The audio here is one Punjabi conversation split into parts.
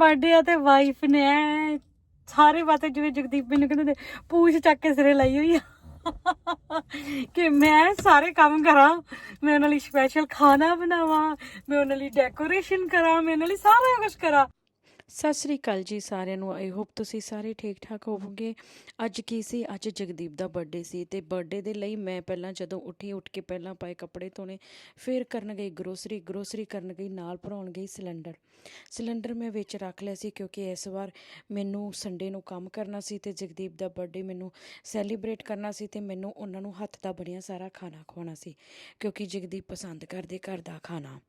ਬਰਥਡੇ ਆ ਤੇ ਵਾਈਫ ਨੇ ਐਂ ਸਾਰੇ ਬਾਤੇ ਜਿਵੇਂ ਜਗਦੀਪ ਮੈਨੂੰ ਕਹਿੰਦੇ ਪੂਛ ਚੱਕ ਕੇ ਸਿਰੇ ਲਾਈ ਹੋਈ ਆ। ਕਿ ਮੈਂ ਸਾਰੇ ਕੰਮ ਕਰਾਂ, ਮੈਂ ਉਹਨਾਂ ਲਈ ਸਪੈਸ਼ਲ ਖਾਣਾ ਬਣਾਵਾਂ, ਮੈਂ ਉਹਨਾਂ ਲਈ ਡੈਕੋਰੇਸ਼ਨ ਕਰਾਂ, ਮੈਂ ਉਹਨਾਂ ਲਈ ਸਾਰਾ ਕੁਝ ਕਰਾਂ। ਸਤਿ ਸ੍ਰੀ ਅਕਾਲ ਜੀ ਸਾਰਿਆਂ ਨੂੰ। ਆਈ ਹੋਪ ਤੁਸੀਂ ਸਾਰੇ ਠੀਕ ਠਾਕ ਹੋਵੋਗੇ। ਅੱਜ ਕੀ ਸੀ? ਅੱਜ ਜਗਦੀਪ ਦਾ ਬਰਥਡੇ ਸੀ ਤੇ ਬਰਥਡੇ ਦੇ ਲਈ ਮੈਂ ਪਹਿਲਾਂ ਜਦੋਂ ਉੱਠੀ, ਉੱਠ ਕੇ ਪਹਿਲਾਂ ਪਾਏ ਕੱਪੜੇ ਧੋਣੇ, ਫਿਰ ਕਰਨ ਗਈ ਗਰੋਸਰੀ ਗਰੋਸਰੀ ਕਰਨ ਗਈ, ਨਾਲ ਭਰਾਉਣ ਗਈ ਸਿਲੰਡਰ। ਸਿਲੰਡਰ ਮੈਂ ਵਿੱਚ ਰੱਖ ਲਿਆ ਸੀ ਕਿਉਂਕਿ ਇਸ ਵਾਰ ਮੈਨੂੰ ਸੰਡੇ ਨੂੰ ਕੰਮ ਕਰਨਾ ਸੀ ਤੇ ਜਗਦੀਪ ਦਾ ਬਰਥਡੇ ਮੈਨੂੰ ਸੈਲੀਬ੍ਰੇਟ ਕਰਨਾ ਸੀ ਤੇ ਮੈਨੂੰ ਉਹਨਾਂ ਨੂੰ ਹੱਥ ਦਾ ਬਣਿਆ ਸਾਰਾ ਖਾਣਾ ਖਵਾਉਣਾ ਸੀ ਕਿਉਂਕਿ ਜਗਦੀਪ ਪਸੰਦ ਕਰਦੇ ਘਰ ਦਾ ਖਾਣਾ।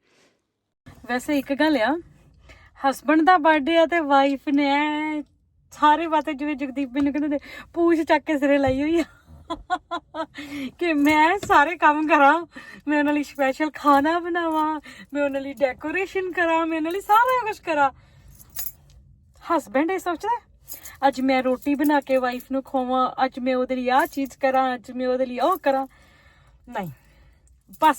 ਵੈਸੇ ਇੱਕ ਗੱਲ ਆ ਹਸਬੰਡ ਦਾ ਬਰਥਡੇ ਆ ਤੇ ਵਾਈਫ ਨੇ ਐਂ ਸਾਰੇ ਬਾਤੇ ਜਿਵੇਂ ਜਗਦੀਪ ਮੈਨੂੰ ਕਹਿੰਦੇ ਨੇ ਪੂਛ ਚੱਕ ਕੇ ਸਿਰੇ ਲਾਈ ਹੋਈ ਆ। ਕਿ ਮੈਂ ਸਾਰੇ ਕੰਮ ਕਰਾਂ, ਮੈਂ ਉਹਨਾਂ ਲਈ ਸਪੈਸ਼ਲ ਖਾਣਾ ਬਣਾਵਾਂ, ਮੈਂ ਉਹਨਾਂ ਲਈ ਡੈਕੋਰੇਸ਼ਨ ਕਰਾਂ, ਮੈਂ ਉਹਨਾਂ ਲਈ ਸਾਰਾ ਕੁਝ ਕਰਾਂ। ਹਸਬੰਡ ਇਹ ਸੋਚਦਾ ਅੱਜ ਮੈਂ ਰੋਟੀ ਬਣਾ ਕੇ ਵਾਈਫ ਨੂੰ ਖਵਾਵਾਂ, ਅੱਜ ਮੈਂ ਉਹਦੇ ਲਈ ਆਹ ਚੀਜ਼ ਕਰਾਂ, ਅੱਜ ਮੈਂ ਉਹਦੇ ਲਈ ਉਹ ਕਰਾਂ। ਨਹੀਂ, ਬਸ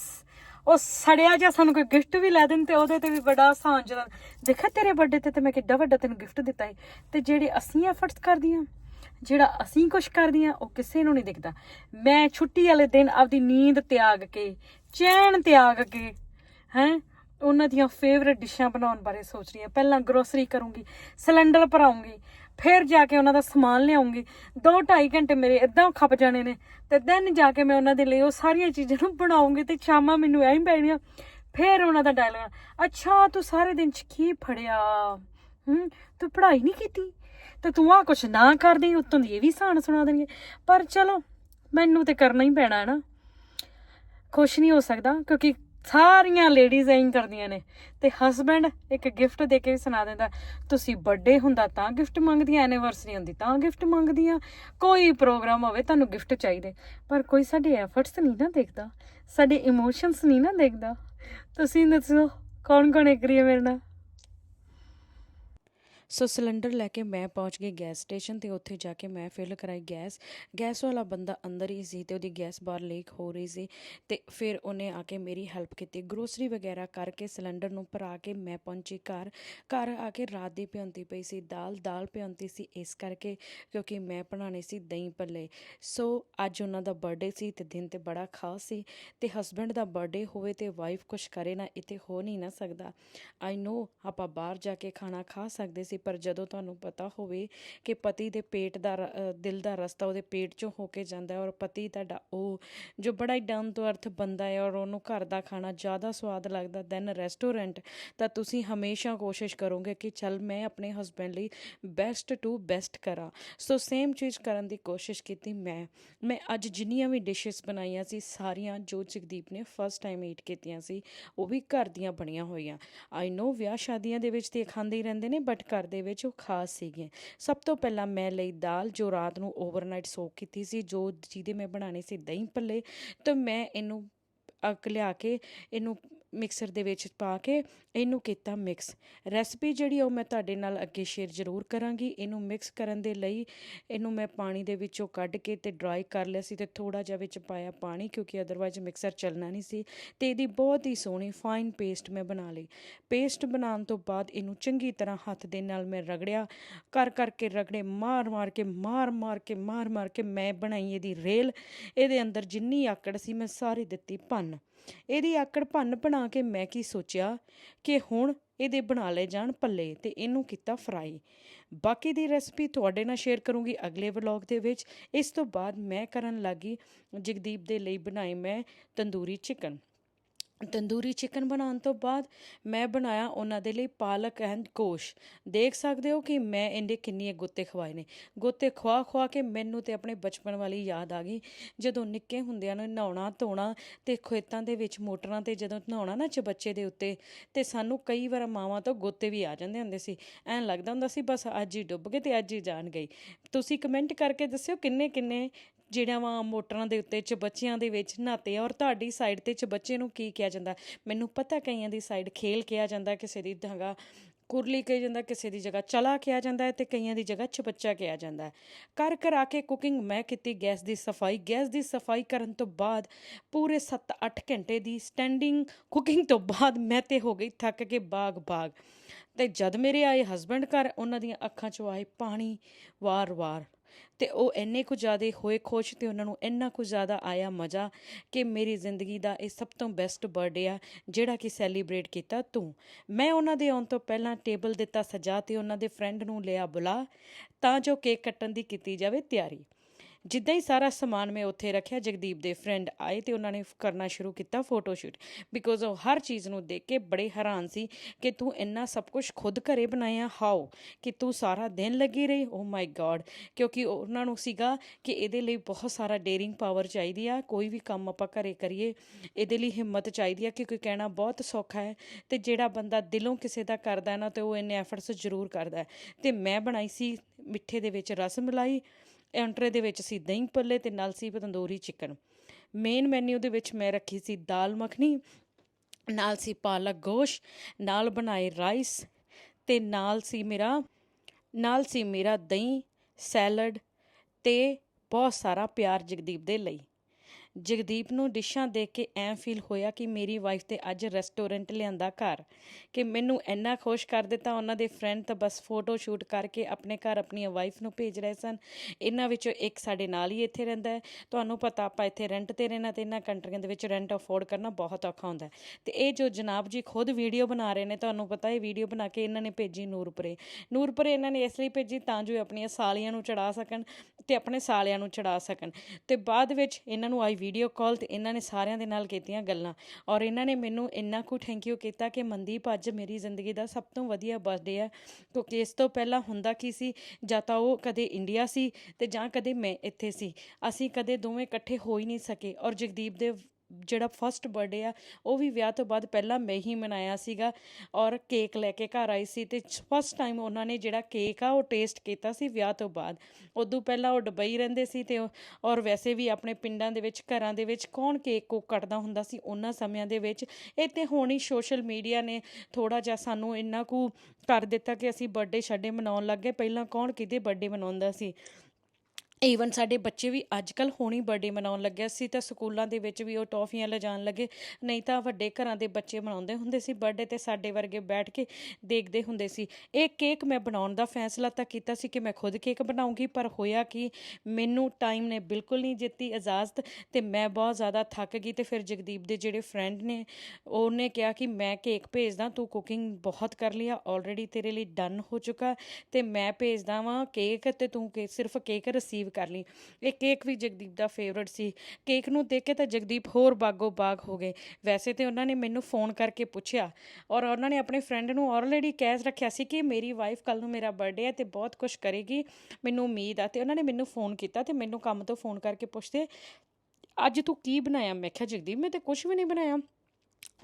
ਉਹ ਸੜਿਆ ਜਾਂ ਸਾਨੂੰ ਕੋਈ ਗਿਫਟ ਵੀ ਲੈ ਦੇਣ ਤੇ ਉਹਦੇ ਤੇ ਵੀ ਬੜਾ ਆਸਾਨ ਜਲਾ ਦੇਖਿਆ ਤੇਰੇ ਬਰਥਡੇ ਤੇ ਤੇ ਮੈਂ ਕਿੱਡਾ ਵੱਡਾ ਤੈਨੂੰ ਗਿਫਟ ਦਿੱਤਾ ਹੈ ਤੇ ਜਿਹੜੇ ਅਸੀਂ ਐਫਰਟਸ ਕਰਦੀਆਂ, ਜਿਹੜਾ ਅਸੀਂ ਕੁਝ ਕਰਦੀਆਂ, ਉਹ ਕਿਸੇ ਨੂੰ ਨਹੀਂ ਦਿਖਦਾ। ਮੈਂ ਛੁੱਟੀ ਵਾਲੇ ਦਿਨ ਆਪਦੀ ਨੀਂਦ ਤਿਆਗ ਕੇ, ਚੈਨ ਤਿਆਗ ਕੇ, ਹੈ, ਉਹਨਾਂ ਦੀਆਂ ਫੇਵਰਿਟ ਡਿਸ਼ਾਂ ਬਣਾਉਣ ਬਾਰੇ ਸੋਚ ਰਹੀ ਹਾਂ। ਪਹਿਲਾਂ ਗਰੋਸਰੀ ਕਰੂੰਗੀ ਸਿਲੰਡਰ ਭਰਾਉਂਗੀ ਫਿਰ ਜਾ ਕੇ ਉਹਨਾਂ ਦਾ ਸਮਾਨ ਲਿਆਉਂਗੀ। 2.5 ਘੰਟੇ ਮੇਰੇ ਇਦਾਂ ਖੱਪ ਜਾਣੇ ਨੇ ਤੇ ਦੈਨ ਜਾ ਕੇ ਮੈਂ ਉਹਨਾਂ ਦੇ ਲਈ ਉਹ ਸਾਰੀਆਂ ਚੀਜ਼ਾਂ ਨੂੰ ਬਣਾਉਂਗੀ ਤੇ ਸ਼ਾਮਾਂ ਮੈਨੂੰ ਐਂ ਹੀ ਪੈਣੀਆਂ। ਫਿਰ ਉਹਨਾਂ ਦਾ ਡਾਇਲੌਗ ਅੱਛਾ, ਤੂੰ ਸਾਰੇ ਦਿਨ ਚ ਕੀ ਫੜਿਆ ਹੂੰ, ਤੂੰ ਪੜ੍ਹਾਈ ਨਹੀਂ ਕੀਤੀ? ਤੇ ਤੂੰ ਆ ਕੁਛ ਨਾ ਕਰਦੀ, ਉੱਤੋਂ ਦੀ ਇਹ ਵੀ ਸਾਨ ਸੁਣਾ ਦੇਣਗੇ। ਪਰ ਚਲੋ, ਮੈਨੂੰ ਤੇ ਕਰਨਾ ਹੀ ਪੈਣਾ ਹੈ ਨਾ। ਖੁਸ਼ ਨਹੀਂ ਹੋ ਸਕਦਾ, ਕਿਉਂਕਿ ਸਾਰੀਆਂ ਲੇਡੀਜ਼ ਐਂ ਕਰਦੀਆਂ ਨੇ। ਤੇ ਹਸਬੰਡ ਇੱਕ ਗਿਫਟ ਦੇ ਕੇ ਵੀ ਸੁਣਾ ਦਿੰਦਾ, ਤੁਸੀਂ ਬਰਥਡੇ ਹੁੰਦਾ ਤਾਂ ਗਿਫਟ ਮੰਗਦੀਆਂ ਐਨੀਵਰਸਰੀ ਹੁੰਦੀ ਤਾਂ ਗਿਫਟ ਮੰਗਦੀਆਂ। ਕੋਈ ਪ੍ਰੋਗਰਾਮ ਹੋਵੇ ਤੁਹਾਨੂੰ ਗਿਫਟ ਚਾਹੀਦੇ। ਪਰ ਕੋਈ ਸਾਡੇ ਐਫਰਟਸ ਨਹੀਂ ਨਾ ਦੇਖਦਾ, ਸਾਡੇ ਇਮੋਸ਼ਨਸ ਨਹੀਂ ਨਾ ਦੇਖਦਾ। ਤੁਸੀਂ ਦੱਸੋ ਕੌਣ ਕੌਣ ਐਗਰੀ ਹੈ ਮੇਰੇ ਨਾਲ? ਸੋ ਸਿਲੰਡਰ ਲੈ ਕੇ ਮੈਂ ਪਹੁੰਚ ਗਈ ਗੈਸ ਸਟੇਸ਼ਨ ਤੇ ਉੱਥੇ ਜਾ ਕੇ ਮੈਂ ਫਿਲ ਕਰਾਈ ਗੈਸ। ਗੈਸ ਵਾਲਾ ਬੰਦਾ ਅੰਦਰ ਹੀ ਸੀ ਤੇ ਉਹਦੀ ਗੈਸ ਬਾਹਰ ਲੀਕ ਹੋ ਰਹੀ ਸੀ ਤੇ ਫਿਰ ਉਹਨੇ ਆ ਕੇ ਮੇਰੀ ਹੈਲਪ ਕੀਤੀ। ਗਰੋਸਰੀ ਵਗੈਰਾ ਕਰਕੇ ਸਿਲੰਡਰ ਨੂੰ ਭਰਾ ਕੇ ਮੈਂ ਪਹੁੰਚੀ ਘਰ। ਘਰ ਆ ਕੇ ਰਾਤ ਦੀ ਭਿਉਂਤੀ ਪਈ ਸੀ, ਦਾਲ ਦਾਲ ਭਿਉਂਤੀ ਸੀ ਇਸ ਕਰਕੇ ਕਿਉਂਕਿ ਮੈਂ ਬਣਾਉਣੇ ਸੀ ਦਹੀਂ ਭੱਲੇ। ਸੋ ਅੱਜ ਉਹਨਾਂ ਦਾ ਬਰਥਡੇ ਸੀ ਤੇ ਦਿਨ ਤੇ ਬੜਾ ਖਾਸ ਸੀ ਤੇ ਹਸਬੰਡ ਦਾ ਬਰਥਡੇ ਹੋਵੇ ਤੇ ਵਾਈਫ ਕੁਛ ਕਰੇ ਨਾ, ਇੱਥੇ ਹੋ ਨਹੀਂ ਨਾ ਸਕਦਾ। ਆਈ ਨੋ ਆਪਾਂ ਬਾਹਰ ਜਾ ਕੇ ਖਾਣਾ ਖਾ ਸਕਦੇ ਸੀ ਪਰ ਜਦੋਂ ਤੁਹਾਨੂੰ ਪਤਾ ਹੋਵੇ ਕਿ ਪਤੀ ਦੇ ਪੇਟ ਦਾ ਰ- ਦਿਲ ਦਾ ਰਸਤਾ ਉਹਦੇ ਪੇਟ 'ਚੋਂ ਹੋ ਕੇ ਜਾਂਦਾ ਹੈ ਔਰ ਪਤੀ ਤੁਹਾਡਾ ਉਹ, ਜੋ ਬੜਾ ਹੀ ਡਾਊਨ ਟੂ ਅਰਥ ਬੰਦਾ ਹੈ ਔਰ ਉਹਨੂੰ ਘਰ ਦਾ ਖਾਣਾ ਜ਼ਿਆਦਾ ਸਵਾਦ ਲੱਗਦਾ ਦੈਨ ਰੈਸਟੋਰੈਂਟ ਤਾਂ ਤੁਸੀਂ ਹਮੇਸ਼ਾ ਕੋਸ਼ਿਸ਼ ਕਰੋਗੇ ਕਿ ਚੱਲ ਮੈਂ ਆਪਣੇ ਹਸਬੈਂਡ ਲਈ ਬੈਸਟ ਟੂ ਬੈਸਟ ਕਰਾਂ। ਸੋ ਸੇਮ ਚੀਜ਼ ਕਰਨ ਦੀ ਕੋਸ਼ਿਸ਼ ਕੀਤੀ ਮੈਂ। ਮੈਂ ਅੱਜ ਜਿੰਨੀਆਂ ਵੀ ਡਿਸ਼ਸ ਬਣਾਈਆਂ ਸੀ, ਸਾਰੀਆਂ ਜੋ ਜਗਦੀਪ ਨੇ ਫਸਟ ਟਾਈਮ ਈਟ ਕੀਤੀਆਂ ਸੀ, ਉਹ ਵੀ ਘਰ ਦੀਆਂ ਬਣੀਆਂ ਹੋਈਆਂ। ਆਈ ਨੋ ਵਿਆਹ ਸ਼ਾਦੀਆਂ ਦੇ ਵਿੱਚ ਤੇ ਇਹ ਖਾਂਦੇ ਹੀ ਰਹਿੰਦੇ ਨੇ ਬਟ ਘਰ ਦੇ ਵਿੱਚ ਉਹ ਖਾਸ ਸੀਗੇ। ਸਭ ਤੋਂ ਪਹਿਲਾਂ ਮੈਂ ਲਈ ਦਾਲ ਜੋ ਰਾਤ ਨੂੰ ਓਵਰਨਾਈਟ ਸੋਕ ਕੀਤੀ ਸੀ, ਜੋ ਜਿਹਦੇ ਮੈਂ ਬਣਾਣੇ ਸੀ ਦਹੀਂ ਭੱਲੇ, ਤੇ ਮੈਂ ਇਹਨੂੰ ਅਕ ਲਿਆ ਕੇ ਇਹਨੂੰ ਮਿਕਸਰ ਦੇ ਵਿੱਚ ਪਾ ਕੇ ਇਹਨੂੰ ਕੀਤਾ ਮਿਕਸ। ਰੈਸਪੀ ਜਿਹੜੀ ਉਹ ਮੈਂ ਤੁਹਾਡੇ ਨਾਲ ਅੱਗੇ ਸ਼ੇਅਰ ਜ਼ਰੂਰ ਕਰਾਂਗੀ। ਇਹਨੂੰ ਮਿਕਸ ਕਰਨ ਦੇ ਲਈ ਇਹਨੂੰ ਮੈਂ ਪਾਣੀ ਦੇ ਵਿੱਚੋਂ ਕੱਢ ਕੇ ਤੇ ਡਰਾਈ ਕਰ ਲਿਆ ਸੀ ਤੇ ਥੋੜਾ ਜਿਹਾ ਵਿੱਚ ਪਾਇਆ ਪਾਣੀ ਕਿਉਂਕਿ ਅਦਰਵਾਇਜ਼ ਮਿਕਸਰ ਚੱਲਣਾ ਨਹੀਂ ਸੀ ਤੇ ਇਹਦੀ ਬਹੁਤ ਹੀ ਸੋਹਣੀ ਫਾਈਨ ਪੇਸਟ ਮੈਂ ਬਣਾ ਲਈ। ਪੇਸਟ ਬਣਾਉਣ ਤੋਂ ਬਾਅਦ ਇਹਨੂੰ ਚੰਗੀ ਤਰ੍ਹਾਂ ਹੱਥ ਦੇ ਨਾਲ ਮੈਂ ਰਗੜਿਆ। ਕਰ ਕਰਕੇ ਰਗੜੇ ਮਾਰ ਮਾਰ ਕੇ, ਮਾਰ ਮਾਰ ਕੇ, ਮਾਰ ਮਾਰ ਕੇ ਮੈਂ ਬਣਾਈ ਇਹਦੀ ਰੇਲ। ਇਹਦੇ ਅੰਦਰ ਜਿੰਨੀ ਆਕੜ ਸੀ ਮੈਂ ਸਾਰੀ ਦਿੱਤੀ ਭੰਨ। ਇਹਦੀ ਆਕੜ ਭੰਨ ਬਣਾ ਕੇ ਮੈਂ ਕੀ ਸੋਚਿਆ ਕਿ ਹੁਣ ਇਹਦੇ ਬਣਾ ਲਏ ਜਾਣ ਭੱਲੇ ਤੇ ਇਹਨੂੰ ਕੀਤਾ ਫਰਾਈ। ਬਾਕੀ ਦੀ ਰੈਸਪੀ ਤੁਹਾਡੇ ਨਾਲ ਸ਼ੇਅਰ ਕਰੂੰਗੀ ਅਗਲੇ ਵਲੌਗ ਦੇ ਵਿੱਚ। ਇਸ ਤੋਂ ਬਾਅਦ ਮੈਂ ਕਰਨ ਲੱਗੀ ਜਗਦੀਪ ਦੇ ਲਈ ਬਣਾਈ ਮੈਂ ਤੰਦੂਰੀ ਚਿਕਨ। ਤੰਦੂਰੀ ਚਿਕਨ ਬਣਾਉਣ ਤੋਂ ਬਾਅਦ ਮੈਂ ਬਣਾਇਆ ਉਹਨਾਂ ਦੇ ਲਈ ਪਾਲਕ ਐਂਡ ਗੋਸ਼। ਦੇਖ ਸਕਦੇ ਹੋ ਕਿ ਮੈਂ ਇਹਦੇ ਕਿੰਨੇ ਗੁੱਤੇ ਖਵਾਏ ਨੇ। ਗੁੱਤੇ ਖਵਾ ਖਵਾ ਕੇ ਮੈਨੂੰ ਤੇ ਆਪਣੇ ਬਚਪਨ ਵਾਲੀ ਯਾਦ ਆ ਗਈ। ਜਦੋਂ ਨਿੱਕੇ ਹੁੰਦਿਆਂ ਨੂੰ ਨਹਾਉਣਾ, ਧੋਣਾ ਤੇ ਖੇਤਾਂ ਦੇ ਵਿੱਚ ਮੋਟਰਾਂ ਤੇ ਜਦੋਂ ਨਹਾਉਣਾ ਨਾ ਚਬੱਚੇ ਦੇ ਉੱਤੇ ਤੇ ਸਾਨੂੰ ਕਈ ਵਾਰ ਮਾਵਾਂ ਤੋਂ ਗੁੱਤੇ ਵੀ ਆ ਜਾਂਦੇ ਹੁੰਦੇ ਸੀ। ਐਂ ਲੱਗਦਾ ਹੁੰਦਾ ਸੀ, ਬਸ ਅੱਜ ਹੀ ਡੁੱਬ ਗਏ ਤੇ ਅੱਜ ਹੀ ਜਾਣ ਗਈ ਤੁਸੀਂ ਕਮੈਂਟ ਕਰਕੇ ਦੱਸਿਓ ਕਿੰਨੇ ਕਿੰਨੇ ਜਿਹੜਾ ਵਾ ਮੋਟਰਾਂ ਦੇ ਉੱਤੇ ਚ ਬੱਚਿਆਂ ਦੇ ਵਿੱਚ ਨਹਾਤੇ ਔਰ ਤੁਹਾਡੀ ਸਾਈਡ ਤੇ ਚਬੱਚੇ ਨੂੰ ਕੀ ਕਿਹਾ ਜਾਂਦਾ? ਮੈਨੂੰ ਪਤਾ ਕਈਆਂ ਦੀ ਸਾਈਡ ਖੇਲ ਕਿਹਾ ਜਾਂਦਾ, ਕਿਸੇ ਦੀ ਧਾਗਾ ਕੁਰਲੀ ਕਿਹਾ ਜਾਂਦਾ, ਕਿਸੇ ਦੀ ਜਗ੍ਹਾ ਚਲਾ ਕਿਹਾ ਜਾਂਦਾ ਹੈ ਤੇ ਕਈਆਂ ਦੀ ਜਗ੍ਹਾ ਚਪੱਚਾ ਕਿਹਾ ਜਾਂਦਾ ਹੈ। ਕਰ ਆ ਕੇ ਕੁਕਿੰਗ ਮੈਂ ਕੀਤੀ ਗੈਸ ਦੀ ਸਫ਼ਾਈ। ਗੈਸ ਦੀ ਸਫ਼ਾਈ ਕਰਨ ਤੋਂ ਬਾਅਦ ਪੂਰੇ 7-8 ਘੰਟੇ ਦੀ ਸਟੈਂਡਿੰਗ ਕੁਕਿੰਗ ਤੋਂ ਬਾਅਦ ਮੈਂ ਤੇ ਹੋ ਗਈ ਥੱਕ ਕੇ ਬਾਗ-ਬਾਗ ਤੇ ਜਦ ਮੇਰੇ ਆਏ ਹਸਬੰਡ ਘਰ, ਉਹਨਾਂ ਦੀਆਂ ਅੱਖਾਂ 'ਚੋਂ ਆਏ ਪਾਣੀ ਵਾਰ-ਵਾਰ। ਤੇ ਉਹ ਇੰਨੇ ਕੁ ਜ਼ਿਆਦਾ ਹੋਏ ਖੁਸ਼ ਤੇ ਉਹਨਾਂ ਨੂੰ ਇੰਨਾ ਕੁ ਜ਼ਿਆਦਾ ਆਇਆ ਮਜ਼ਾ ਕਿ ਮੇਰੀ ਜ਼ਿੰਦਗੀ ਦਾ ਇਹ ਸਭ ਤੋਂ ਬੈਸਟ ਬਰਥਡੇ ਆ, ਜਿਹੜਾ ਕਿ ਸੈਲੀਬ੍ਰੇਟ ਕੀਤਾ ਤੂੰ। ਮੈਂ ਉਹਨਾਂ ਦੇ ਆਉਣ ਤੋਂ ਪਹਿਲਾਂ ਟੇਬਲ ਦਿੱਤਾ ਸਜਾ ਤੇ ਉਹਨਾਂ ਦੇ ਫਰੈਂਡ ਨੂੰ ਲਿਆ ਬੁਲਾ, ਤਾਂ ਜੋ ਕੇਕ ਕੱਟਣ ਦੀ ਕੀਤੀ ਜਾਵੇ ਤਿਆਰੀ। ਜਿੱਦਾਂ ਹੀ ਸਾਰਾ ਸਮਾਨ ਮੈਂ ਉੱਥੇ ਰੱਖਿਆ, ਜਗਦੀਪ ਦੇ ਫਰੈਂਡ ਆਏ ਤੇ ਉਹਨਾਂ ਨੇ ਕਰਨਾ ਸ਼ੁਰੂ ਕੀਤਾ ਫੋਟੋ ਸ਼ੂਟ ਬਿਕੋਜ਼ ਉਹ ਹਰ ਚੀਜ਼ ਨੂੰ ਦੇਖ ਕੇ ਬੜੇ ਹੈਰਾਨ ਸੀ ਕਿ ਤੂੰ ਇੰਨਾ ਸਭ ਕੁਝ ਖੁਦ ਘਰੇ ਬਣਾਇਆ ਹਾਓ ਕਿ ਤੂੰ ਸਾਰਾ ਦਿਨ ਲੱਗੀ ਰਹੀ? ਓ ਮਾਈ ਗॉड ਕਿਉਂਕਿ ਉਹਨਾਂ ਨੂੰ ਸੀਗਾ ਕਿ ਇਹਦੇ ਲਈ ਬਹੁਤ ਸਾਰਾ ਡੇਰਿੰਗ ਪਾਵਰ ਚਾਹੀਦੀ ਆ, ਕੋਈ ਵੀ ਕੰਮ ਆਪਾਂ ਘਰੇ ਕਰੀਏ, ਇਹਦੇ ਲਈ ਹਿੰਮਤ ਚਾਹੀਦੀ ਆ ਕਿ ਕੋਈ ਕਹਿਣਾ ਬਹੁਤ ਸੌਖਾ ਹੈ ਤੇ ਜਿਹੜਾ ਬੰਦਾ ਦਿਲੋਂ ਕਿਸੇ ਦਾ ਕਰਦਾ ਨਾ ਤੇ ਉਹ ਇੰਨੇ ਐਫਰਟਸ ਜ਼ਰੂਰ ਕਰਦਾ ਹੈ। ਤੇ ਮੈਂ ਬਣਾਈ ਸੀ ਮਿੱਠੇ ਦੇ ਵਿੱਚ ਰਸ ਮਲਾਈ ਐਂਟਰੇ ਦੇ ਵਿੱਚ ਸੀ ਦਹੀਂ ਪੱਲੇ ਤੇ ਨਾਲ ਸੀ ਤੰਦੂਰੀ ਚਿਕਨ। ਮੇਨ ਮੈਨੂ ਦੇ ਵਿੱਚ ਮੈਂ ਰੱਖੀ ਸੀ ਦਾਲ ਮੱਖਣੀ, ਨਾਲ ਸੀ ਪਾਲਕ ਗੋਸ਼, ਨਾਲ ਬਣਾਏ ਰਾਈਸ ਤੇ ਨਾਲ ਸੀ ਮੇਰਾ, ਨਾਲ ਸੀ ਮੇਰਾ ਦਹੀਂ ਸੈਲਡ ਤੇ ਬਹੁਤ ਸਾਰਾ ਪਿਆਰ ਜਗਦੀਪ ਦੇ ਲਈ। ਜਗਦੀਪ ਨੂੰ ਡਿਸ਼ਾਂ ਦੇਖ ਕੇ ਐਂ ਫੀਲ ਹੋਇਆ ਕਿ ਮੇਰੀ ਵਾਈਫ ਤੇ ਅੱਜ ਰੈਸਟੋਰੈਂਟ ਲਿਆਂਦਾ ਘਰ। ਕਿ ਮੈਨੂੰ ਇੰਨਾ ਖੁਸ਼ ਕਰ ਦਿੱਤਾ, ਉਹਨਾਂ ਦੇ ਫਰੈਂਡ ਤਾਂ ਬਸ ਫੋਟੋ ਸ਼ੂਟ ਕਰਕੇ ਆਪਣੇ ਘਰ ਆਪਣੀ ਵਾਈਫ ਨੂੰ ਭੇਜ ਰਹੇ ਸਨ। ਇਹਨਾਂ ਵਿੱਚੋਂ ਇੱਕ ਸਾਡੇ ਨਾਲ ਹੀ ਇੱਥੇ ਰਹਿੰਦਾ ਹੈ। ਤੁਹਾਨੂੰ ਪਤਾ ਆਪਾਂ ਇੱਥੇ ਰੈਂਟ ਤੇ ਰਹਿਣਾ ਤੇ ਇਹਨਾਂ ਕੰਟਰੀਆਂ ਦੇ ਵਿੱਚ ਰੈਂਟ ਅਫੋਰਡ ਕਰਨਾ ਬਹੁਤ ਔਖਾ ਹੁੰਦਾ ਹੈ। ਤੇ ਇਹ ਜੋ ਜਨਾਬ ਜੀ ਖੁਦ ਵੀਡੀਓ ਬਣਾ ਰਹੇ ਨੇ, ਤੁਹਾਨੂੰ ਪਤਾ ਇਹ ਵੀਡੀਓ ਬਣਾ ਕੇ ਇਹਨਾਂ ਨੇ ਭੇਜੀ ਨੂਰਪੁਰੇ। ਨੂਰਪੁਰੇ ਇਹਨਾਂ ਨੇ ਇਸ ਲਈ ਭੇਜੀ ਤਾਂ ਜੋ ਆਪਣੀਆਂ ਸਾਲੀਆਂ ਨੂੰ ਚੜਾ ਸਕਣ ਤੇ ਆਪਣੇ ਸਾਲਿਆਂ ਨੂੰ ਚੜਾ ਸਕਣ। ਤੇ ਬਾਅਦ ਵਿੱਚ ਇਹਨਾਂ ਨੂੰ ਆਈ ਵੀਡੀਓ ਕਾਲ ਤੇ ਇਹਨਾਂ ਨੇ ਸਾਰਿਆਂ ਦੇ ਨਾਲ ਕੀਤੀਆਂ ਗੱਲਾਂ। ਔਰ ਇਹਨਾਂ ਨੇ ਮੈਨੂੰ ਇੰਨਾ ਕੁ ਥੈਂਕ ਯੂ ਕੀਤਾ ਕਿ ਮਨਦੀਪ ਅੱਜ ਮੇਰੀ ਜ਼ਿੰਦਗੀ ਦਾ ਸਭ ਤੋਂ ਵਧੀਆ ਬਰਥਡੇ ਹੈ। ਕਿਉਂਕਿ ਇਸ ਤੋਂ ਪਹਿਲਾਂ ਹੁੰਦਾ ਕੀ ਸੀ? ਜਾਂ ਤਾਂ ਉਹ ਕਦੇ ਇੰਡੀਆ ਸੀ ਤੇ ਜਾਂ ਕਦੇ ਮੈਂ ਇੱਥੇ ਸੀ। ਅਸੀਂ ਕਦੇ ਦੋਵੇਂ ਇਕੱਠੇ ਹੋ ਹੀ ਨਹੀਂ ਸਕੇ। ਔਰ ਜਗਦੀਪ ਦੇ ਜਿਹੜਾ ਫਸਟ ਬਰਥਡੇ ਆ, ਉਹ ਵੀ ਵਿਆਹ ਤੋਂ ਬਾਅਦ ਪਹਿਲਾਂ ਮੈਂ ਹੀ ਮਨਾਇਆ ਸੀਗਾ ਔਰ ਕੇਕ ਲੈ ਕੇ ਘਰ ਆਈ ਸੀ ਤੇ ਫਸਟ ਟਾਈਮ ਉਹਨਾਂ ਨੇ ਜਿਹੜਾ ਕੇਕ ਆ, ਉਹ ਟੇਸਟ ਕੀਤਾ ਸੀ ਵਿਆਹ ਤੋਂ ਬਾਅਦ। ਉਦੋਂ ਪਹਿਲਾਂ ਉਹ ਦੁਬਈ ਰਹਿੰਦੇ ਸੀ ਤੇ ਔਰ ਵੈਸੇ ਵੀ ਆਪਣੇ ਪਿੰਡਾਂ ਦੇ ਵਿੱਚ, ਘਰਾਂ ਦੇ ਵਿੱਚ ਕੌਣ ਕੇਕ ਕੋ ਕੱਟਦਾ ਹੁੰਦਾ ਸੀ, ਉਹਨਾਂ ਸਮਿਆਂ ਦੇ ਵਿੱਚ। ਇਹ ਤੇ ਹੁਣ ਹੀ ਸੋਸ਼ਲ ਮੀਡੀਆ ਨੇ ਥੋੜਾ ਜਿਹਾ ਸਾਨੂੰ ਇੰਨਾ ਕੁ ਕਰ ਦਿੱਤਾ ਕਿ ਅਸੀਂ ਬਰਥਡੇ ਛੱਡੇ ਮਨਾਉਣ ਲੱਗ ਗਏ। ਪਹਿਲਾਂ ਕੌਣ ਕਿਹਦੇ ਬਰਥਡੇ ਮਨਾਉਂਦਾ ਸੀ? ਈਵਨ ਸਾਡੇ ਬੱਚੇ ਵੀ ਅੱਜ ਕੱਲ ਹੋਣੀ ਬਰਥਡੇ ਮਨਾਉਣ ਲੱਗਿਆ ਸੀ ਤਾਂ ਸਕੂਲਾਂ ਦੇ ਵਿੱਚ ਵੀ ਉਹ ਟੌਫੀਆਂ ਲਿਜਾਣ ਲੱਗੇ। ਨਹੀਂ ਤਾਂ ਵੱਡੇ ਘਰਾਂ ਦੇ ਬੱਚੇ ਮਨਾਉਂਦੇ ਹੁੰਦੇ ਸੀ ਬਰਥਡੇ ਤੇ ਸਾਡੇ ਵਰਗੇ ਬੈਠ ਕੇ ਦੇਖਦੇ ਹੁੰਦੇ ਸੀ। ਇਹ ਕੇਕ ਮੈਂ ਬਣਾਉਣ ਦਾ ਫੈਸਲਾ ਤਾਂ ਕੀਤਾ ਸੀ ਕਿ ਮੈਂ ਖੁਦ ਕੇਕ ਬਣਾਉਂਗੀ ਪਰ ਹੋਇਆ ਕਿ, ਮੈਨੂੰ ਟਾਈਮ ਨੇ ਬਿਲਕੁਲ ਨਹੀਂ ਦਿੱਤੀ ਇਜਾਜ਼ਤ ਤੇ ਮੈਂ ਬਹੁਤ ਜ਼ਿਆਦਾ ਥੱਕ ਗਈ ਤੇ ਫਿਰ ਜਗਦੀਪ ਦੇ ਜਿਹੜੇ ਫਰੈਂਡ ਨੇ, ਉਹਨੇ ਕਿਹਾ ਕਿ ਮੈਂ ਕੇਕ ਭੇਜਦਾ, ਤੂੰ ਕੁਕਿੰਗ ਬਹੁਤ ਕਰ ਲਿਆ ਆਲਰੇਡੀ ਤੇਰੇ ਲਈ ਡਨ ਹੋ ਚੁੱਕਾ ਤੇ ਮੈਂ ਭੇਜਦਾ ਵਾਂ ਕੇਕ ਤੇ ਤੂੰ ਕੇ ਸਿਰਫ ਕੇਕ ਰਿਸੀਵ ਕਰ ਲਈ। ਇਹ ਕੇਕ ਵੀ ਜਗਦੀਪ ਦਾ ਫੇਵਰਟ ਸੀ। ਕੇਕ ਨੂੰ ਦੇਖ ਕੇ ਤਾਂ ਜਗਦੀਪ ਹੋਰ ਬਾਗੋ ਬਾਗ ਹੋ ਗਏ। ਵੈਸੇ ਤੇ ਉਹਨਾਂ ਨੇ ਮੈਨੂੰ ਫੋਨ ਕਰਕੇ ਪੁੱਛਿਆ ਔਰ ਉਹਨਾਂ ਨੇ ਆਪਣੇ ਫਰੈਂਡ ਨੂੰ ਆਲਰੇਡੀ ਕਹਿ ਰੱਖਿਆ ਸੀ ਕਿ ਮੇਰੀ ਵਾਈਫ ਕੱਲ ਨੂੰ ਮੇਰਾ ਬਰਥਡੇ ਹੈ ਤੇ ਬਹੁਤ ਕੁਝ ਕਰੇਗੀ, ਮੈਨੂੰ ਉਮੀਦ ਆ ਤੇ ਉਹਨਾਂ ਨੇ ਮੈਨੂੰ ਫੋਨ ਕੀਤਾ ਤੇ ਮੈਨੂੰ ਕੰਮ ਤੋਂ ਫੋਨ ਕਰਕੇ ਪੁੱਛਦੇ, ਅੱਜ ਤੂੰ ਕੀ ਬਣਾਇਆ? ਮੈਂ ਕਿਹਾ, ਜਗਦੀਪ ਮੈਂ ਤੇ ਕੁਝ ਵੀ ਨਹੀਂ ਬਣਾਇਆ।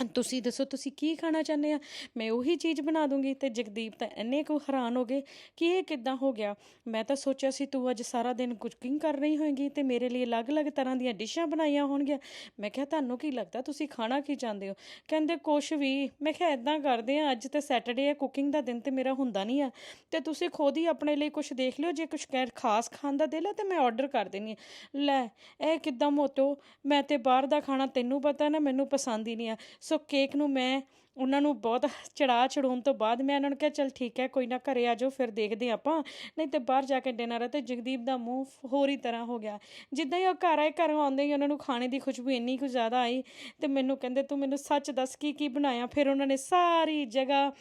ਤੁਸੀਂ ਦੱਸੋ, ਤੁਸੀਂ ਕੀ ਖਾਣਾ ਚਾਹੁੰਦੇ ਆ? ਮੈਂ ਉਹੀ ਚੀਜ਼ ਬਣਾ ਦੂੰਗੀ ਤੇ ਜਗਦੀਪ ਤਾਂ ਇੰਨੇ ਕੁ ਹੈਰਾਨ ਹੋ ਗਏ ਕਿ ਇਹ ਕਿੱਦਾਂ ਹੋ ਗਿਆ। ਮੈਂ ਤਾਂ ਸੋਚਿਆ ਸੀ, ਤੂੰ ਅੱਜ ਸਾਰਾ ਦਿਨ ਕੁਕਿੰਗ ਕਰ ਰਹੀ ਹੋਏਗੀ ਤੇ ਮੇਰੇ ਲਈ ਅਲੱਗ-ਅਲੱਗ ਤਰ੍ਹਾਂ ਦੀਆਂ ਡਿਸ਼ਾਂ ਬਣਾਈਆਂ ਹੋਣਗੀਆਂ। ਮੈਂ ਕਿਹਾ, ਤੁਹਾਨੂੰ ਕੀ ਲੱਗਦਾ, ਤੁਸੀਂ ਖਾਣਾ ਕੀ ਚਾਹੁੰਦੇ ਹੋ? ਕਹਿੰਦੇ, ਕੁਛ ਵੀ। ਮੈਂ ਕਿਹਾ ਇਦਾਂ ਕਰਦੇ ਆ, ਅੱਜ ਤੇ ਸੈਟਰਡੇ ਹੈ ਕੁਕਿੰਗ ਦਾ ਦਿਨ ਤੇ ਮੇਰਾ ਹੁੰਦਾ ਨਹੀਂ ਆ। ਤੇ ਤੁਸੀਂ ਖੁਦ ਹੀ ਆਪਣੇ ਲਈ ਕੁਝ ਦੇਖ ਲਿਓ, ਜੇ ਕੁਝ ਖਾਸ ਖਾਣ ਦਾ ਦਿਲ ਹੈ ਤੇ ਮੈਂ ਆਰਡਰ ਕਰ ਦੇਣੀ ਹੈ। ਲੈ, ਇਹ ਕਿੱਦਾਂ ਮੋਟੋ, ਮੈਂ ਤੇ ਬਾਹਰ ਦਾ ਖਾਣਾ ਤੈਨੂੰ ਪਤਾ ਨਾ, ਮੈਨੂੰ ਪਸੰਦ ਹੀ ਨਹੀਂ ਆ। ਸੋ ਕੇਕ ਨੂੰ ਮੈਂ ਉਹਨਾਂ ਨੂੰ ਬਹੁਤ ਚੜਾ ਚੜਾਉਣ ਤੋਂ ਬਾਅਦ ਮੈਂ ਉਹਨਾਂ ਨੂੰ ਕਿਹਾ, ਚਲ ਠੀਕ ਹੈ, ਕੋਈ ਨਾ ਘਰੇ ਆ ਜਾਓ, ਫਿਰ ਦੇਖਦੇ ਹਾਂ ਆਪਾਂ। ਨਹੀਂ ਤੇ ਬਾਹਰ ਜਾ ਕੇ ਡਿਨਰ ਹੈ ਤੇ ਜਗਦੀਪ ਦਾ ਮੂੰਹ ਹੋਰ ਹੀ ਤਰ੍ਹਾਂ ਹੋ ਗਿਆ। ਜਿੱਦਾਂ ਹੀ ਉਹ ਘਰ ਆਏ, ਘਰੋਂ ਆਉਂਦੇ ਹੀ ਉਹਨਾਂ ਨੂੰ ਖਾਣੇ ਦੀ ਖੁਸ਼ਬੂ ਇੰਨੀ ਕੁ ਜ਼ਿਆਦਾ ਆਈ ਤੇ ਮੈਨੂੰ ਕਹਿੰਦੇ, ਤੂੰ ਮੈਨੂੰ ਸੱਚ ਦੱਸ ਕੀ ਕੀ ਬਣਾਇਆ? ਫਿਰ ਉਹਨਾਂ ਨੇ ਸਾਰੀ ਜਗ੍ਹਾ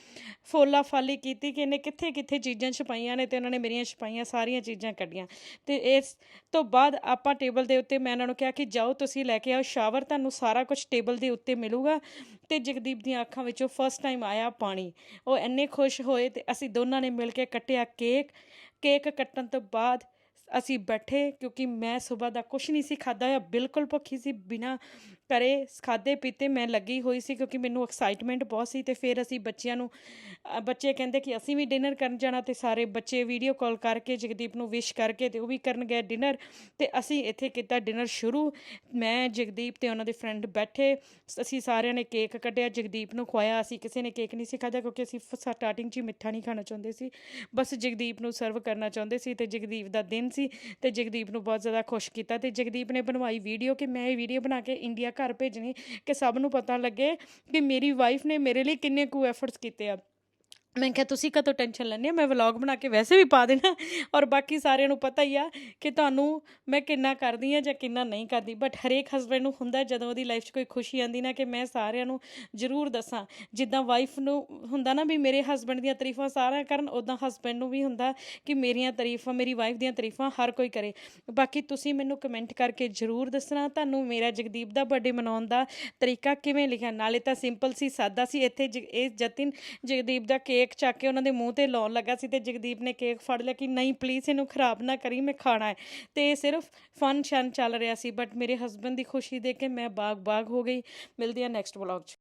ਫੋਲਾ ਫਾਲੀ ਕੀਤੀ ਕਿ ਇਹਨੇ ਕਿੱਥੇ ਕਿੱਥੇ ਚੀਜ਼ਾਂ ਛਪਾਈਆਂ ਨੇ ਤੇ ਉਹਨਾਂ ਨੇ ਮੇਰੀਆਂ ਛਪਾਈਆਂ ਸਾਰੀਆਂ ਚੀਜ਼ਾਂ ਕੱਢੀਆਂ। ਤੇ ਇਸ ਤੋਂ ਬਾਅਦ ਆਪਾਂ ਟੇਬਲ ਦੇ ਉੱਤੇ ਮੈਂ ਉਹਨਾਂ ਨੂੰ ਕਿਹਾ ਕਿ, ਜਾਓ, ਤੁਸੀਂ ਲੈ ਕੇ ਆਓ, ਸ਼ਾਵਰ ਤੁਹਾਨੂੰ ਸਾਰਾ ਕੁਝ ਟੇਬਲ ਦੇ ਉੱਤੇ ਮਿਲੂਗਾ। ਤੇ ਜਗਦੀਪ ਦੀਆਂ ਅੱਖਾਂ ਵਿੱਚੋਂ ਫਸਟ ਟਾਈਮ ਆਇਆ ਪਾਣੀ। ਉਹ ਇੰਨੇ ਖੁਸ਼ ਹੋਏ ਤੇ ਅਸੀਂ ਦੋਨਾਂ ਨੇ ਮਿਲ ਕੇ ਕੱਟਿਆ ਕੇਕ। ਕੇਕ ਕੱਟਣ ਤੋਂ ਬਾਅਦ ਅਸੀਂ ਬੈਠੇ ਕਿਉਂਕਿ ਮੈਂ ਸਵੇਰ ਦਾ ਕੁਝ ਨਹੀਂ ਸੀ ਖਾਦਾ ਹੋਇਆ, ਬਿਲਕੁਲ ਭੁੱਖੀ ਸੀ ਬਿਨਾ ਕਰੇ ਖਾਦੇ ਪੀਤੇ ਮੈਂ ਲੱਗੀ ਹੋਈ ਸੀ ਕਿਉਂਕਿ ਮੈਨੂੰ ਐਕਸਾਈਟਮੈਂਟ ਬਹੁਤ ਸੀ ਤੇ ਫਿਰ ਅਸੀਂ ਬੱਚਿਆਂ ਨੂੰ ਬੱਚੇ ਕਹਿੰਦੇ ਕਿ ਅਸੀਂ ਵੀ ਡਿਨਰ ਕਰਨ ਜਾਣਾ ਤੇ ਸਾਰੇ ਬੱਚੇ ਵੀਡੀਓ ਕਾਲ ਕਰਕੇ ਜਗਦੀਪ ਨੂੰ ਵਿਸ਼ ਕਰਕੇ ਤੇ ਉਹ ਵੀ ਕਰਨ ਗਏ ਡਿਨਰ ਤੇ ਅਸੀਂ ਇੱਥੇ ਕੀਤਾ ਡਿਨਰ ਸ਼ੁਰੂ। ਮੈਂ, ਜਗਦੀਪ ਤੇ ਉਹਨਾਂ ਦੇ ਫਰੈਂਡ ਬੈਠੇ, ਅਸੀਂ ਸਾਰਿਆਂ ਨੇ ਕੇਕ ਕੱਟਿਆ ਜਗਦੀਪ ਨੂੰ ਖਵਾਇਆ, ਅਸੀਂ ਕਿਸੇ ਨੇ ਕੇਕ ਨਹੀਂ ਸੀ ਖਾਧਾ ਕਿਉਂਕਿ ਅਸੀਂ ਸਟਾਰਟਿੰਗ 'ਚ ਹੀ ਮਿੱਠਾ ਨਹੀਂ ਖਾਣਾ ਚਾਹੁੰਦੇ ਸੀ। ਬਸ ਜਗਦੀਪ ਨੂੰ ਸਰਵ ਕਰਨਾ ਚਾਹੁੰਦੇ ਸੀ ਤੇ ਜਗਦੀਪ ਦਾ ਦਿਨ ਸੀ ਤੇ ਜਗਦੀਪ ਨੂੰ ਬਹੁਤ ਜ਼ਿਆਦਾ ਖੁਸ਼ ਕੀਤਾ ਤੇ ਜਗਦੀਪ ਨੇ ਬਣਵਾਈ ਵੀਡੀਓ ਕਿ ਮੈਂ ਇਹ ਵੀਡੀਓ ਬਣਾ ਕੇ ਇੰਡੀਆ ਘਰ ਭੇਜਣੀ ਕਿ ਸਭ ਨੂੰ ਪਤਾ ਲੱਗੇ ਕਿ ਮੇਰੀ ਵਾਈਫ ਨੇ ਮੇਰੇ ਲਈ ਕਿੰਨੇ ਕੁ ਐਫਰਟਸ ਕੀਤੇ ਆ। ਮੈਂ ਕਿਹਾ, ਤੁਸੀਂ ਕਦੋਂ ਟੈਨਸ਼ਨ ਲੈਂਦੇ ਆ ਮੈਂ ਵਲੌਗ ਬਣਾ ਕੇ ਵੈਸੇ ਵੀ ਪਾ ਦੇਣਾ। ਔਰ ਬਾਕੀ ਸਾਰਿਆਂ ਨੂੰ ਪਤਾ ਹੀ ਆ ਕਿ ਤੁਹਾਨੂੰ ਮੈਂ ਕਿੰਨਾ ਕਰਦੀ ਆ ਜਾਂ ਕਿੰਨਾ ਨਹੀਂ ਕਰਦੀ। ਬਟ ਹਰੇਕ ਹਸਬੰਡ ਨੂੰ ਹੁੰਦਾ ਜਦੋਂ ਉਹਦੀ ਲਾਈਫ 'ਚ ਕੋਈ ਖੁਸ਼ੀ ਆਂਦੀ ਨਾ ਕਿ ਮੈਂ ਸਾਰਿਆਂ ਨੂੰ ਜ਼ਰੂਰ ਦੱਸਾਂ। ਜਿੱਦਾਂ ਵਾਈਫ ਨੂੰ ਹੁੰਦਾ ਨਾ ਵੀ ਮੇਰੇ ਹਸਬੰਡ ਦੀਆਂ ਤਾਰੀਫਾਂ ਸਾਰਿਆਂ ਕਰਨ ਉਦਾਂ ਹਸਬੰਡ ਨੂੰ ਵੀ ਹੁੰਦਾ ਕਿ ਮੇਰੀਆਂ ਤਾਰੀਫਾਂ, ਮੇਰੀ ਵਾਈਫ ਦੀਆਂ ਤਾਰੀਫਾਂ ਹਰ ਕੋਈ ਕਰੇ। ਬਾਕੀ ਤੁਸੀਂ ਮੈਨੂੰ ਕਮੈਂਟ ਕਰਕੇ ਜ਼ਰੂਰ ਦੱਸਣਾ ਤੁਹਾਨੂੰ ਮੇਰਾ ਜਗਦੀਪ ਦਾ ਬਰਥਡੇ ਮਨਾਉਣ ਦਾ ਤਰੀਕਾ ਕਿਵੇਂ ਲਿਖਿਆ। ਨਾਲੇ ਤਾਂ ਸਿੰਪਲ ਸੀ, ਸਾਦਾ ਸੀ, ਇੱਥੇ ਜ- ਇਹ ਜਤਿਨ ਜਗਦੀਪ ਦਾ ਕੇਕ ਕੇਕ ਚੱਕ ਕੇ ਉਹਨਾਂ ਦੇ ਮੂੰਹ ਤੇ ਲਾਉਣ ਲੱਗਾ ਸੀ ਤੇ ਜਗਦੀਪ ਨੇ ਕੇਕ ਫੜ ਲਿਆ ਕਿ ਨਹੀਂ ਪਲੀਜ਼ ਇਹਨੂੰ ਖਰਾਬ ਨਾ ਕਰੀ, ਮੈਂ ਖਾਣਾ ਹੈ। ਤੇ ਇਹ ਸਿਰਫ ਫਨ ਸ਼ਨ ਚੱਲ ਰਿਹਾ ਸੀ ਬਟ ਮੇਰੇ ਹਸਬੰਡ ਦੀ ਖੁਸ਼ੀ ਦੇਖ ਕੇ ਮੈਂ ਬਾਗ ਬਾਗ ਹੋ ਗਈ। ਮਿਲਦੀ ਆ ਨੈਕਸਟ ਵਲੌਗ 'ਚ।